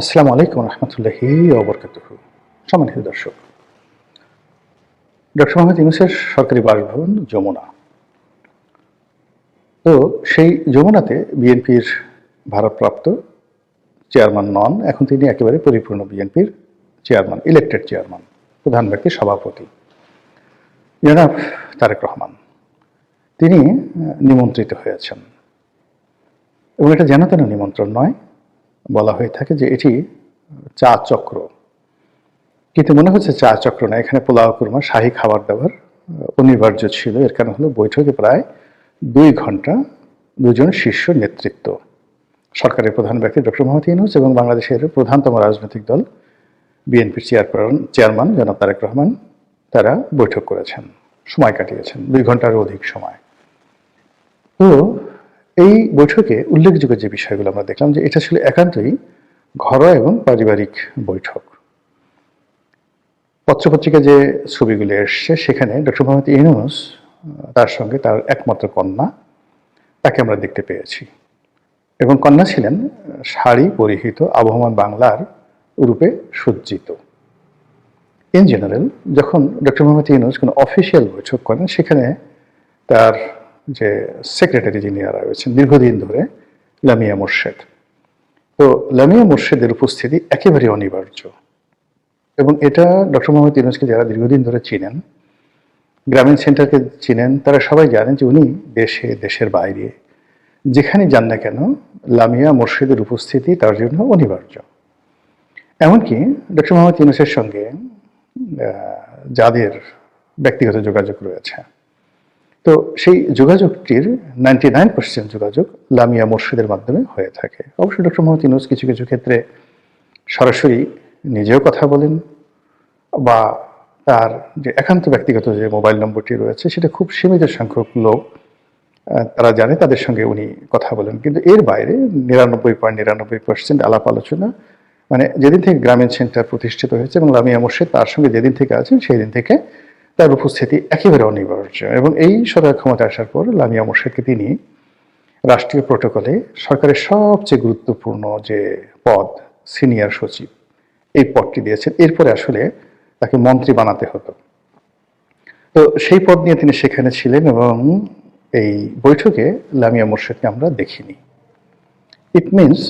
আসসালামু আলাইকুম রহমতুল্লাহি ওবরকাত সম্মানিত দর্শক, ডক্টর মোহাম্মদ ইউনুসের সরকারি বাসভবন যমুনা। তো সেই যমুনাতে বিএনপির ভারপ্রাপ্ত চেয়ারম্যান নন, এখন তিনি একেবারে পরিপূর্ণ বিএনপির চেয়ারম্যান ইলেক্টেড চেয়ারম্যান, প্রধান ব্যক্তি সভাপতি। জনাব তারেক রহমান, তিনি নিমন্ত্রিত হয়েছেন। এবং এটা যেন তেন নিমন্ত্রণ নয় বলা হয়ে থাকে যে এটি চা চক্র। কিন্তু মনে হচ্ছে চা চক্র না, এখানে পোলাও কুরমা, শাহী খাবার দাবার অনিবার্য ছিল। এর কারণ হলো বৈঠকে প্রায় দুই ঘণ্টা দুজন শীর্ষ নেতৃত্ব। সরকারের প্রধান ব্যক্তি ডক্টর মোহাম্মদ ইউনুস এবং বাংলাদেশের প্রধানতম রাজনৈতিক দল বিএনপির চেয়ারপারসন চেয়ারম্যান জনাব তারেক রহমান, তারা বৈঠক করেছেন। সময় কাটিয়েছেন, দুই ঘন্টারও অধিক সময়। তো এই বৈঠকে উল্লেখযোগ্য যে বিষয়গুলো আমরা দেখলাম যে এটা ছিল একান্তই ঘরোয়া এবং পারিবারিক বৈঠক। পত্রপত্রিকা যে ছবিগুলি এসছে, সেখানে ডক্টর মোহাম্মদ ইউনুস তার সঙ্গে তার একমাত্র কন্যা, তাকে আমরা দেখতে পেয়েছি। এবং কন্যা ছিলেন শাড়ি পরিহিত আবহমান বাংলার রূপে সজ্জিত। ইন জেনারেল, যখন ডক্টর মোহাম্মদ ইউনুস কোনো অফিসিয়াল বৈঠক করেন, সেখানে তার যে সেক্রেটারি যিনি রয়েছেন দীর্ঘদিন ধরে লামিয়া মোর্শেদ। তো লামিয়া মোর্শেদের উপস্থিতি একেবারে অনিবার্য। এবং এটা ডক্টর মোহাম্মদ ইউনুসকে যারা দীর্ঘদিন ধরে চিনেন, গ্রামীণ সেন্টারকে চিনেন, তারা সবাই জানেন যে উনি দেশে, দেশের বাইরে, যেখানে যান না কেন, লামিয়া মোর্শেদের উপস্থিতি তার জন্য অনিবার্য। এমনকি ডক্টর মোহাম্মদ ইউনুসের সঙ্গে যাদের ব্যক্তিগত যোগাযোগ রয়েছে তো সেই যোগাযোগটির নাইনটি নাইন পার্সেন্ট যোগাযোগ লামিয়া মুর্শিদের মাধ্যমে হয়ে থাকে। অবশ্যই ডক্টর মোহাম্মদ ইউনুস কিছু কিছু ক্ষেত্রে সরাসরি নিজেও কথা বলেন বা তার যে একান্ত ব্যক্তিগত যে মোবাইল নম্বরটি রয়েছে, সেটা খুব সীমিত সংখ্যক লোক তারা জানে, তাদের সঙ্গে উনি কথা বলেন। কিন্তু এর বাইরে নিরানব্বই পয়েন্ট নিরানব্বই পার্সেন্ট আলাপ আলোচনা মানে যেদিন থেকে গ্রামীণ সেন্টার প্রতিষ্ঠিত হয়েছে এবং লামিয়া মুর্শিদ তার সঙ্গে যেদিন থেকে আছেন সেই দিন থেকে তার উপস্থিতি একেবারে অনিবার্য এবং এই সরকার ক্ষমতা আসার পর লামিয়া মুর্শিদকে তিনি রাষ্ট্রীয় প্রোটোকলে সরকারের সবচেয়ে গুরুত্বপূর্ণ যে পদ, সিনিয়র সচিব, এই পদটি দিয়েছেন। এরপরে আসলে তাকে মন্ত্রী বানাতে হতো। তো সেই পদ নিয়ে তিনি সেখানে ছিলেন এবং এই বৈঠকে লামিয়া মুর্শিদকে আমরা দেখিনি। ইট মিনস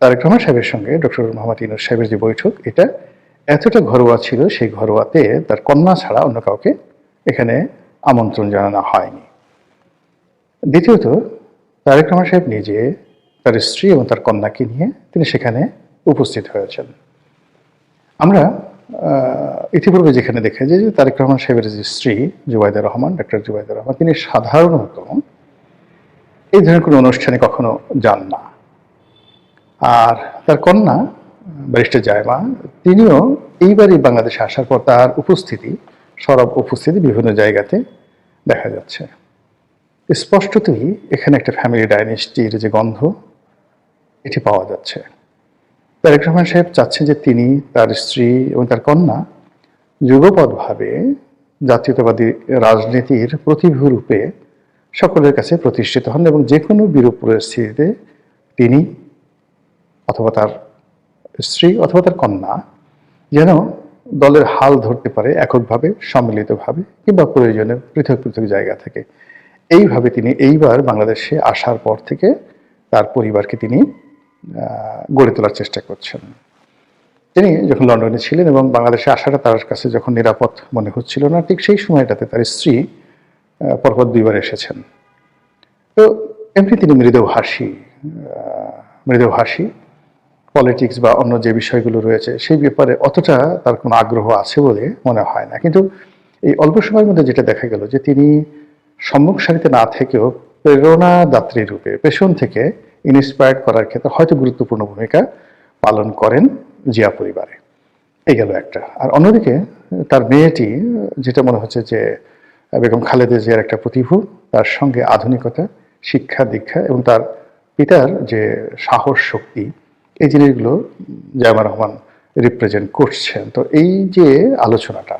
তারেক রহমান সাহেবের সঙ্গে ডক্টর মোহাম্মদ ইনুস সাহেবের যে বৈঠক, এটা এতটা ঘরোয়া ছিল, সেই ঘরোয়াতে তার কন্যা ছাড়া অন্য কাউকে এখানে আমন্ত্রণ জানানো হয়নি। দ্বিতীয়ত, তারেক রহমান সাহেব নিজে তার স্ত্রী এবং তার কন্যাকে নিয়ে তিনি সেখানে উপস্থিত হয়েছেন। আমরা ইতিপূর্বে যেখানে দেখে যে তারেক রহমান সাহেবের যে স্ত্রী জুবাইদা রহমান ডক্টর জুবাইদা রহমান, তিনি সাধারণত এই ধরনের কোনো অনুষ্ঠানে কখনো যান না। আর তার কন্যা ব্যারিস্টার জায়মা তিনিও এইবারই বাংলাদেশে আসার পর তার উপস্থিতি, সরব উপস্থিতি বিভিন্ন জায়গাতে দেখা যাচ্ছে। স্পষ্টতই এখানে একটা ফ্যামিলি ডাইনেস্টির যে গন্ধ, এটি পাওয়া যাচ্ছে। তারেক রহমান সাহেব চাচ্ছেন যে তিনি তার স্ত্রী এবং তার কন্যা যুগপদভাবে জাতীয়তাবাদী রাজনীতির প্রতিভূ রূপে সকলের কাছে প্রতিষ্ঠিত হন এবং যে কোনো বিরূপ পরিস্থিতিতে তিনি অথবা তার স্ত্রী অথবা তার কন্যা যেন দলের হাল ধরতে পারে এককভাবে সম্মিলিতভাবে কিংবা প্রয়োজনে পৃথক পৃথক জায়গা থেকে। এইভাবে তিনি এইবার বাংলাদেশে আসার পর থেকে তার পরিবারকে তিনি গড়ে তোলার চেষ্টা করছেন। তিনি যখন লন্ডনে ছিলেন এবং বাংলাদেশে আসাটা তার কাছে যখন নিরাপদ মনে হচ্ছিল না ঠিক সেই সময়টাতে তার স্ত্রী পরপর দুইবার এসেছেন। তো এমনি তিনি মৃদুভাষী আহ, মৃদুভাষী পলিটিক্স বা অন্য যে বিষয়গুলো রয়েছে, সেই ব্যাপারে অতটা তার কোনো আগ্রহ আছে বলে মনে হয় না। কিন্তু এই অল্প সময়ের মধ্যে যেটা দেখা গেল যে তিনি সম্মুখ সারিতে না থেকেও প্রেরণাদাত্রী রূপে পেছন থেকে ইন্সপায়ার্ড করার ক্ষেত্রে হয়তো গুরুত্বপূর্ণ ভূমিকা পালন করেন জিয়া পরিবারে। এই গেল একটা। আর অন্যদিকে তার মেয়েটি, যেটা মনে হচ্ছে যে বেগম খালেদা জিয়ার একটা প্রতিভু, তার সঙ্গে আধুনিকতা, শিক্ষা দীক্ষা এবং তার পিতার যে সাহস, শক্তি এই জিনিসগুলো জামার রহমান রিপ্রেজেন্ট করছেন। তো এই যে আলোচনাটা,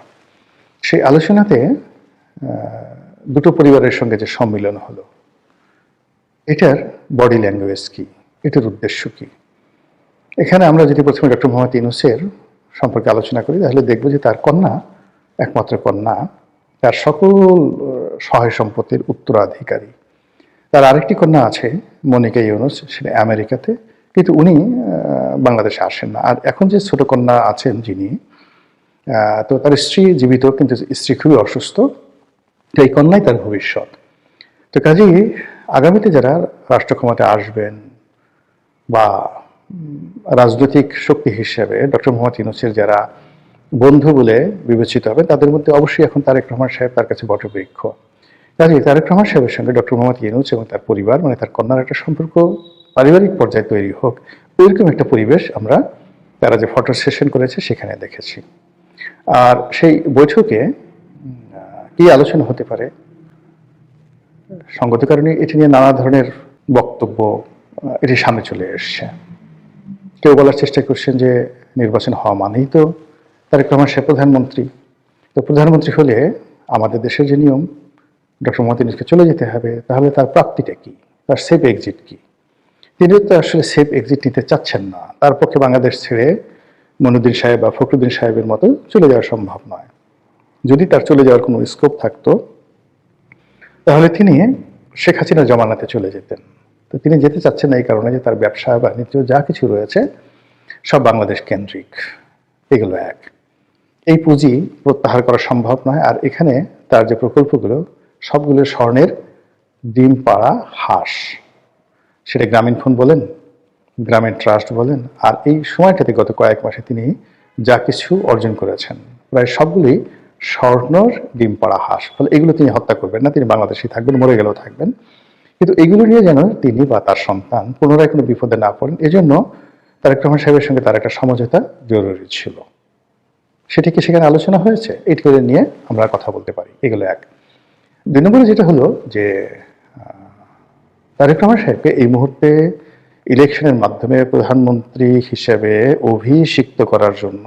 সেই আলোচনাতে দুটো পরিবারের সঙ্গে যে সম্মিলন হলো, এটার বডি ল্যাঙ্গুয়েজ কি? এটার উদ্দেশ্য কি? এখানে আমরা যদি প্রথমে ডক্টর মোহাম্মদ ইউনুসের সম্পর্কে আলোচনা করি, তাহলে দেখব যে তার কন্যা একমাত্র কন্যা, তার সকল সহায় সম্পত্তির উত্তরাধিকারী। তার আরেকটি কন্যা আছে, মনিকা ইউনুস, সেটা আমেরিকাতে। কিন্তু উনি বাংলাদেশে আসেন না। আর এখন যে ছোট কন্যা আছেন যিনি তো তার স্ত্রী জীবিত, কিন্তু স্ত্রী খুবই অসুস্থ। তো এই কন্যাই তার ভবিষ্যৎ। তো কাজেই আগামীতে যারা রাষ্ট্র ক্ষমতায় আসবেন বা রাজনৈতিক শক্তি হিসেবে ডক্টর মোহাম্মদ ইউনুসের যারা বন্ধু বলে বিবেচিত হবে তাদের মধ্যে অবশ্যই এখন তারেক রহমান সাহেব তার কাছে বটবৃক্ষ। কাজেই তারেক রহমান সাহেবের সঙ্গে ডক্টর মোহাম্মদ ইউনুস এবং তার পরিবার মানে তার কন্যার একটা সম্পর্ক পারিবারিক পর্যায়ে তৈরি হোক, ওইরকম একটা পরিবেশ আমরা তারা যে ফটো সেশন করেছে সেখানে দেখেছি। আর সেই বৈঠকে কি আলোচনা হতে পারে? সঙ্গত কারণে এটি নিয়ে নানা ধরনের বক্তব্য এটি সামনে চলে এসছে। কেউ বলার চেষ্টা করছেন যে নির্বাচন হওয়া মানেই তো তারেক রহমান সাহেব প্রধানমন্ত্রী। তো প্রধানমন্ত্রী হলে আমাদের দেশের যে নিয়ম, ডক্টর মোহাম্মদ ইউনূসকে চলে যেতে হবে, তাহলে তার প্রাপ্তিটা কি? তার সেফ এক্সিট কি? তিনি তো আসলে সেফ এক্সিট নিতে চাচ্ছেন না। তার পক্ষে বাংলাদেশ ছেড়ে মনুদ্দিন সাহেব বা ফখরুদ্দিন সাহেবের মতো চলে যাওয়া সম্ভব নয়। যদি তার চলে যাওয়ার কোনো স্কোপ থাকতো, তাহলে তিনি শেখ হাসিনা জমানাতে চলে যেতেন। তো তিনি যেতে চাচ্ছেন না এই কারণে যে তার ব্যবসা, বাণিজ্য, যা কিছু রয়েছে, সব বাংলাদেশ কেন্দ্রিক। এগুলো এক। এই পুঁজি প্রত্যাহার করা সম্ভব নয় আর এখানে তার যে প্রকল্পগুলো, সবগুলো স্বর্ণের ডিম পাড়া হাঁস। সেটা গ্রামীণ ফোন বলেন গ্রামীণ ট্রাস্ট বলেন, আর এই সময়টাতে গত কয়েক মাসে তিনি যা কিছু অর্জন করেছেন, প্রায় সবগুলি স্বর্ণর ডিম পাড়া হাঁস, ফলে এগুলো তিনি হত্যা করবেন না, তিনি বাংলাদেশেই থাকবেন, মরে গেলেও থাকবেন। কিন্তু এগুলো নিয়ে যেন তিনি বা তার সন্তান পুনরায় কোনো বিপদে না পড়েন, এজন্য তারেক রহমান সাহেবের সঙ্গে তার একটা সমঝোতা জরুরি ছিল। সেটি কি সেখানে আলোচনা হয়েছে? এইগুলো নিয়ে আমরা কথা বলতে পারি। এগুলো এক। দুই নম্বরে যেটা হলো যে তারেক রহমান সাহেবকে এই মুহূর্তে ইলেকশনের মাধ্যমে প্রধানমন্ত্রী হিসেবে অভিষিক্ত করার জন্য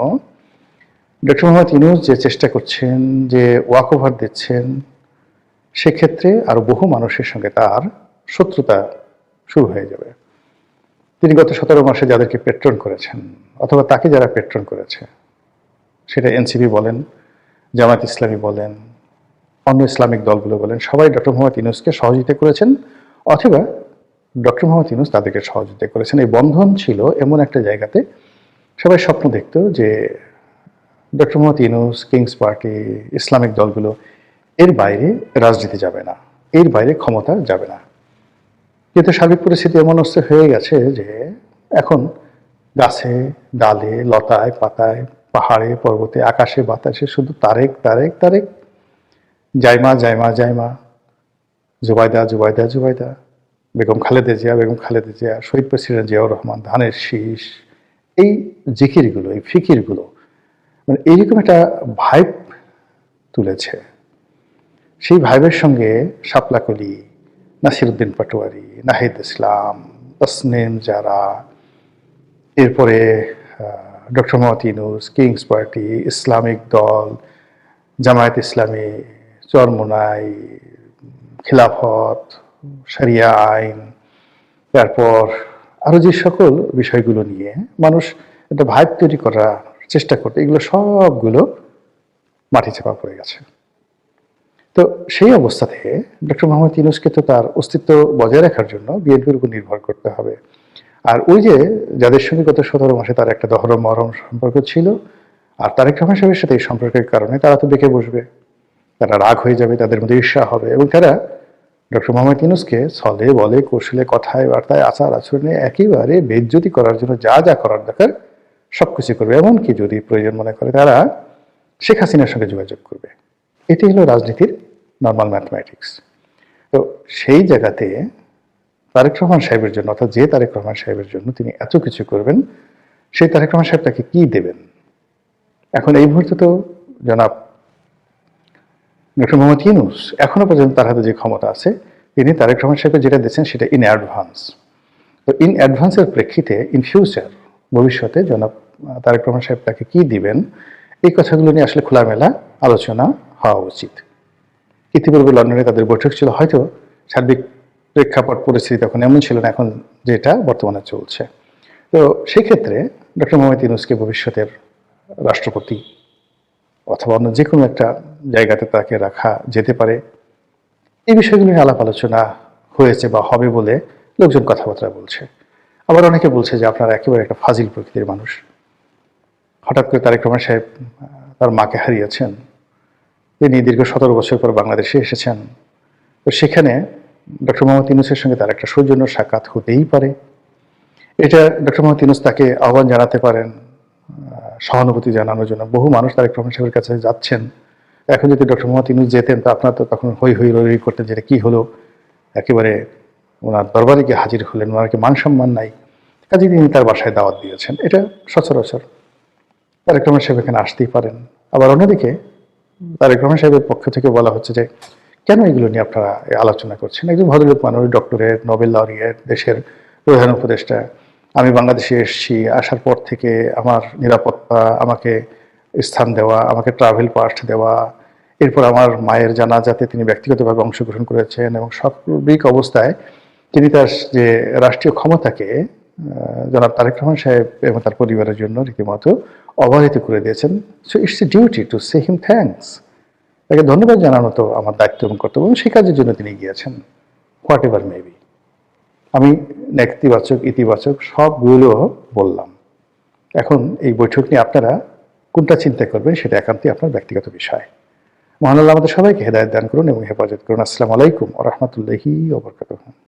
ডক্টর মোহাম্মদ ইউনুস যে চেষ্টা করছেন, যে ওয়াক ওভার দিচ্ছেন, সেক্ষেত্রে আরও বহু মানুষের সঙ্গে তার শত্রুতা শুরু হয়ে যাবে। তিনি গত সতেরো মাসে যাদেরকে পেট্রন করেছেন, অথবা তাকে যারা পেট্রন করেছে, সেটা এনসিপি বলেন জামাত ইসলামী বলেন, অন্য ইসলামিক দলগুলো বলেন, সবাই ডক্টর মোহাম্মদ ইউনুসকে সহযোগিতা করেছেন। অথবা ডক্টর মোহাম্মদ ইউনুস তাদেরকে সহযোগিতা করেছেন। এই বন্ধন ছিল এমন একটা জায়গাতে সবাই স্বপ্ন দেখতো যে doctor Mohammad Yunus, kings party, Islamic দলগুলো এর বাইরে রাজনীতি যাবে না, এর বাইরে ক্ষমতা যাবে না। কিন্তু সার্বিক পরিস্থিতি এমন অবস্থা হয়ে গেছে যে এখন গাছে, ডালে, লতায়, পাতায়, পাহাড়ে, পর্বতে, আকাশে বাতাসে শুধু তারেক তারেক তারেক, জাইমা জাইমা জাইমা জুবাইদা জুবাইদা জুবাইদা বেগম খালেদা জিয়া, বেগম খালেদা জিয়া, শহীদ প্রেসিডেন্ট জিয়াউর রহমান, ধানের শীষ, এই জিকিরগুলো, এই ফিকিরগুলো মানে এইরকম একটা ভাইব তুলেছে। সেই ভাইবের সঙ্গে শাপলাকলি নাসিরুদ্দিন পাটোয়ারি, নাহিদ ইসলাম, তসনিম যারা এরপরে doctor Mohammad Yunus, kings party, Islamic দল, জামায়াত ইসলামী, চরমোনাই খিলাফত সারিয়া আইন তারপর আরও যে সকল বিষয়গুলো নিয়ে মানুষ একটা ভাইব তৈরি করার চেষ্টা করতে, এগুলো সবগুলো মাটি চাপা পড়ে গেছে। তো সেই অবস্থা থেকে ডক্টর মোহাম্মদ ইউনুসকে তো তার অস্তিত্ব বজায় রাখার জন্য বিএনপির উপর নির্ভর করতে হবে। আর ওই যে যাদের সঙ্গে গত সতেরো মাসে তার একটা দহরম মরম সম্পর্ক ছিল, আর তারেক রহমান সাহেবের সাথে এই সম্পর্কের কারণে তারা তো দেখে বসবে। তারা রাগ হয়ে যাবে, তাদের মধ্যে ঈর্ষা হবে। এবং তারা ডক্টর মোহাম্মদ ইউনুসকে ছলে, বলে, কৌশলে, কথায়, বার্তায়, আচার আচরণে একেবারে বেজ্জতি করার জন্য যা যা করার দরকার সবকিছু করবে। এমনকি যদি প্রয়োজন মনে করে, তারা শেখ হাসিনার সঙ্গে যোগাযোগ করবে। এটি হলো রাজনীতির নর্মাল ম্যাথমেটিক্স তো সেই জায়গাতে তারেক রহমান সাহেবের জন্য, অর্থাৎ যে তারেক রহমান সাহেবের জন্য তিনি এত কিছু করবেন, সেই তারেক রহমান সাহেব তাকে কি দেবেন? এখন এই মুহূর্তে তো জনাব ডক্টর মোহাম্মদ ইউনুস এখনও পর্যন্ত তার হাতে যে ক্ষমতা আছে, তিনি তারেক রহমান সাহেবকে যেটা দিচ্ছেন সেটা ইন অ্যাডভান্স তো ইন অ্যাডভান্সের প্রেক্ষিতে ইন ফিউচার ভবিষ্যতে জনাব তারেক রহমান সাহেব তাকে কী দিবেন, এই কথাগুলো নিয়ে আসলে খোলামেলা আলোচনা হওয়া উচিত। ইতিপূর্বে লন্ডনে তাদের বৈঠক ছিল, হয়তো সার্বিক প্রেক্ষাপট পরিস্থিতি তখন এমন ছিল না, এখন যেটা বর্তমানে চলছে। তো সেক্ষেত্রে ডক্টর মোহাম্মদ ইউনুসকে ভবিষ্যতের রাষ্ট্রপতি অথবা অন্য যে কোনো একটা জায়গাতে তাকে রাখা যেতে পারে। এই বিষয়গুলো আলাপ আলোচনা হয়েছে বা হবে বলে লোকজন কথাবার্তা বলছে। আবার অনেকে বলছে যে আপনারা একেবারে একটা ফাজিল প্রকৃতির মানুষ। হঠাৎ করে তারেক রহমান সাহেব, তার মাকে হারিয়েছেন। তিনি দীর্ঘ সতেরো বছর পর বাংলাদেশে এসেছেন। তো সেখানে ডক্টর মোহাম্মদ ইউনুসের সঙ্গে তার একটা সৌজন্য সাক্ষাৎ হতেই পারে। এটা ডক্টর মোহাম্মদ ইউনুস তাকে আহ্বান জানাতে পারেন। সহানুভূতি জানানোর জন্য। বহু মানুষ তারেক রহমান সাহেবের কাছে যাচ্ছেন। এখন যদি ডক্টর মোহাম্মদ ইউনুস যেতেন, তো আপনার তো তখন হই হই রই করতেন যেটা কী হলো? একেবারে ওনার দরবারে গিয়ে হাজির হলেন, ওনার কি মান সম্মান নাই। কাজে তিনি তার বাসায় দাওয়াত দিয়েছেন। এটা সচরাচর। তারেক রহমান সাহেব এখানে আসতেই পারেন। আবার অন্যদিকে, তারেক রহমান সাহেবের পক্ষ থেকে বলা হচ্ছে যে, কেন এগুলো নিয়ে আপনারা আলোচনা করছেন? একজন ভদ্রলোক মানুষ, ডক্টরেট, নোবেল লরিয়েট দেশের প্রধান উপদেষ্টা। আমি বাংলাদেশে এসেছি, আসার পর থেকে আমার নিরাপত্তা, আমাকে স্থান দেওয়া, আমাকে ট্রাভেল পাস দেওয়া, এরপর আমার মায়ের জানাজাতে তিনি ব্যক্তিগতভাবে অংশগ্রহণ করেছেন এবং সার্বিক অবস্থায় তিনি তার যে রাষ্ট্রীয় ক্ষমতাকে জনাব তারেক রহমান সাহেব এবং তার পরিবারের জন্য রীতিমতো অবহেলিত করে দিয়েছেন। So it's a duty to say him thanks তাকে ধন্যবাদ জানানো তো আমার দায়িত্ব এবং কর্তব্য সেই কাজের জন্য তিনি গিয়েছেন হোয়াট এভার মেবি আমি নেতিবাচক, ইতিবাচক সবগুলো বললাম। এখন এই বৈঠক নিয়ে আপনারা কোনটা চিন্তা করবেন সেটা একান্তই আপনার ব্যক্তিগত বিষয়। মহানাল্লাহ আমাদের সবাইকে হেদায়ত দান করুন এবং হেফাজত করুন। আসসালামু আলাইকুম রহমতুল্লাহি ওবরকাতুহ